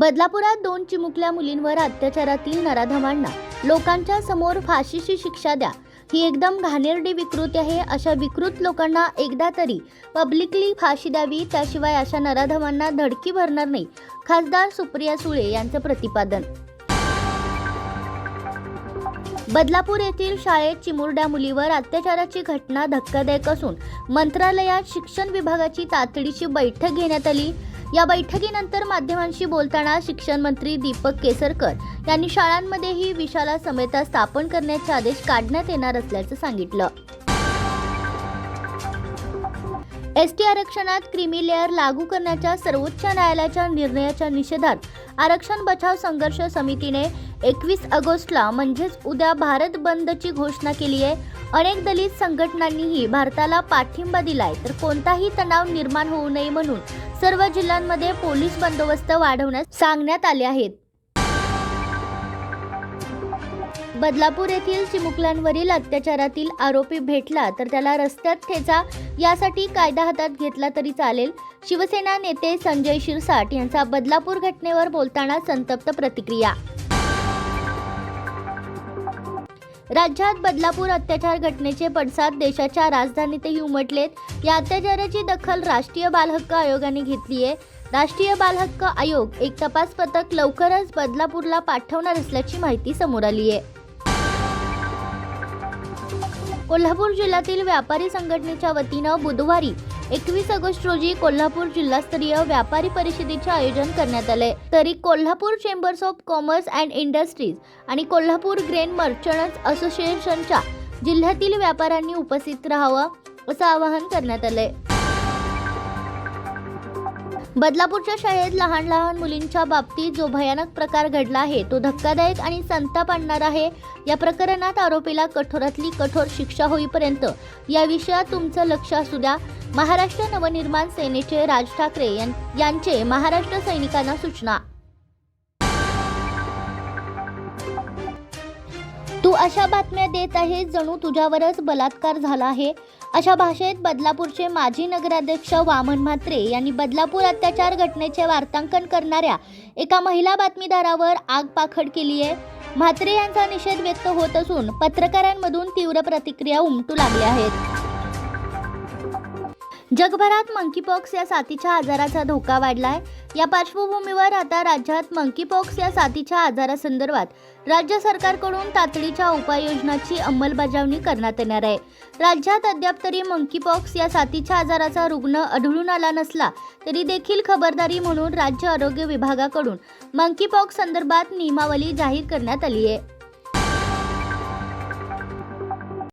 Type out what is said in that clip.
बदलापुरात दोन चिमुकल्या मुलींवर अत्याचारातील नराधमांना लोकांच्या समोर फाशीची शिक्षा द्या. ही एकदम घाणेरडी विकृती आहे. अशा विकृत लोकांना एकदा तरी पब्लिकली फाशी द्यावी. त्याशिवाय अशा नराधमांना धडकी भरणार नाही. खासदार सुप्रिया सुळे यांचं प्रतिपादन. बदलापूर येथील शाळेत चिमुरड्या मुलीवर अत्याचाराची घटना धक्कादायक असून मंत्रालयात शिक्षण विभागाची तातडीची बैठक घेण्यात आली. या बैठकीनंतर माध्यमांशी बोलताना शिक्षण मंत्री दीपक केसरकर यांनी शाळांमध्येही विशाला समेता स्थापन करण्याचे आदेश काढण्यात येणार असल्याचं सांगितलं. एस टी आरक्षणात क्रीमी लेअर लागू करण्याच्या सर्वोच्च न्यायालयाच्या निर्णयाच्या निषेधात आरक्षण बचाव संघर्ष समितीने एकवीस ऑगस्टला म्हणजेच उद्या भारत बंदची घोषणा केली आहे. अनेक दलित संघटनांनीही भारताला पाठिंबा दिलाय. तर कोणताही तणाव निर्माण होऊ नये म्हणून सर्व जिल्ह्यांमध्ये पोलीस बंदोबस्त वाढवण्यास सांगण्यात आले आहेत. बदलापूर येथील चिमुकल्यांवरील अत्याचारातील आरोपी भेटला तर त्याला रस्त्यात ठेचा यासाठी कायदा हातात घेतला तरी चालेल. शिवसेना नेते संजय शिरसाट यांचा बदलापूर घटनेवर बोलताना संतप्त प्रतिक्रिया. राज्यात बदलापूर अत्याचार घटनेचे पडसाद देशाच्या राजधानीतही उमटलेत. या अत्याचाराची दखल राष्ट्रीय बालहक्क आयोगाने घेतली आहे राष्ट्रीय बालहक्क आयोग एक तपास पथक लवकरच बदलापूरला पाठवणार असल्याची माहिती समोर आली आहे कोल्हापूर जिल्ह्यातील व्यापारी संघटनेच्या वतीनं बुधवारी एकवीस ऑगस्ट रोजी कोल्हापूर जिल्हास्तरीय व्यापारी परिषदेचे आयोजन करण्यात आले. तरी Kolhapur chambers of commerce and industries आणि कोल्हापूर ग्रेन मर्चंट्स असोसिएशनच्या जिल्ह्यातील व्यापाऱ्यांनी उपस्थित राहावं असं आवाहन करण्यात आलंय. बदलापूरच्या शाळेत लहान लहान मुलींच्या बाबतीत जो भयानक प्रकार घडला आहे तो धक्कादायक आणि संताप आणणार आहे. या प्रकरणात आरोपीला कठोरातली कठोर शिक्षा होईपर्यंत या विषयात तुमचं लक्ष असू द्या. महाराष्ट्र नवनिर्माण सेनेचे राज ठाकरे यां- यांचे महाराष्ट्र सैनिकांना सूचना. तू अशा बातम्या देत आहेस जणू तुझ्यावरच बलात्कार झाला आहे. अशा भाषेत बदलापूरचे माजी नगराध्यक्ष वामन म्हात्रे यांनी बदलापूर अत्याचार घटनेचे वार्तांकन करणाऱ्या एका महिला बातमीदारावर आगपाखड केली आहे. म्हात्रे यांचा निषेध व्यक्त होत असून पत्रकारांमधून तीव्र प्रतिक्रिया उमटू लागल्या आहेत. जगभरात मंकीपॉक्स या साथीच्या आजाराचा धोका वाढला आहे या पार्श्वभूमीवर आता राज्यात मंकीपॉक्स या साथीच्या आजारासंदर्भात राज्य सरकारकडून तातडीच्या उपाययोजनाची अंमलबजावणी करण्यात येणार आहे. राज्यात अद्याप तरी मंकीपॉक्स या साथीच्या आजाराचा रुग्ण आढळून आला नसला तरी देखील खबरदारी म्हणून राज्य आरोग्य विभागाकडून मंकीपॉक्स संदर्भात नियमावली जाहीर करण्यात आली आहे.